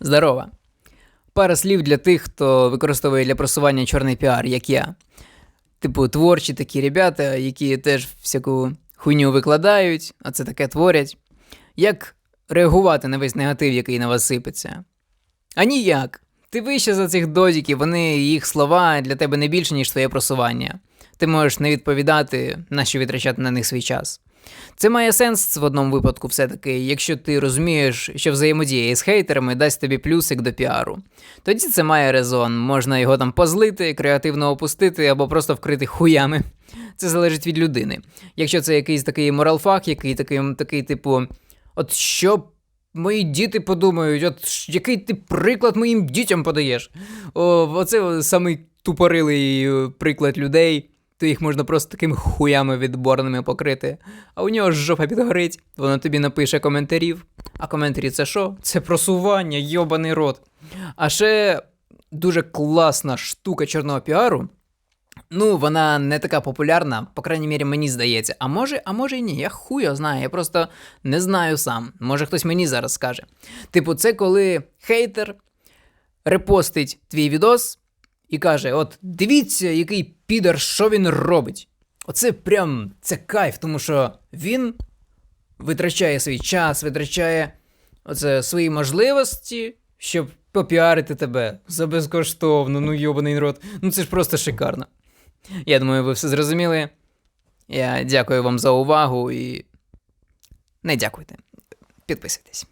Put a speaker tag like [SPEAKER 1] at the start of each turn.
[SPEAKER 1] Здорова. Пара слів для тих, хто використовує для просування чорний піар, як я. Типу, творчі такі ребята, які теж всяку хуйню викладають, а це таке творять. Як реагувати на весь негатив, який на вас сипеться? А ніяк. Ти вище за цих додіків, вони їх слова для тебе не більше, ніж твоє просування. Ти можеш не відповідати, на що витрачати на них свій час. Це має сенс в одному випадку, все-таки, якщо ти розумієш, що взаємодія з хейтерами дасть тобі плюсик до піару. Тоді це має резон, можна його там позлити, креативно опустити або просто вкрити хуями. Це залежить від людини. Якщо це якийсь такий моралфак, який такий, такий типу, от що мої діти подумають, от який ти приклад моїм дітям подаєш. О, оце самий тупорилий е, приклад людей. То їх можна просто такими хуями відборними покрити. А у нього ж жопа підгорить, воно тобі напише коментарів. А коментарі це що? Це просування, йобаний рот. А ще дуже класна штука чорного піару. Ну, вона не така популярна, по крайній мірі, мені здається. А може, а може і ні, я хуя знаю, я просто не знаю сам. Може хтось мені зараз скаже. Типу, це коли хейтер репостить твій відос і каже: От дивіться, який підар, що він робить. Оце прям це кайф, тому що він витрачає свій час, витрачає оце свої можливості, щоб попіарити тебе за безкоштовно, ну йобаний рот. Ну це ж просто шикарно. Я думаю, ви все зрозуміли. Я дякую вам за увагу і не дякуйте. Підписуйтесь.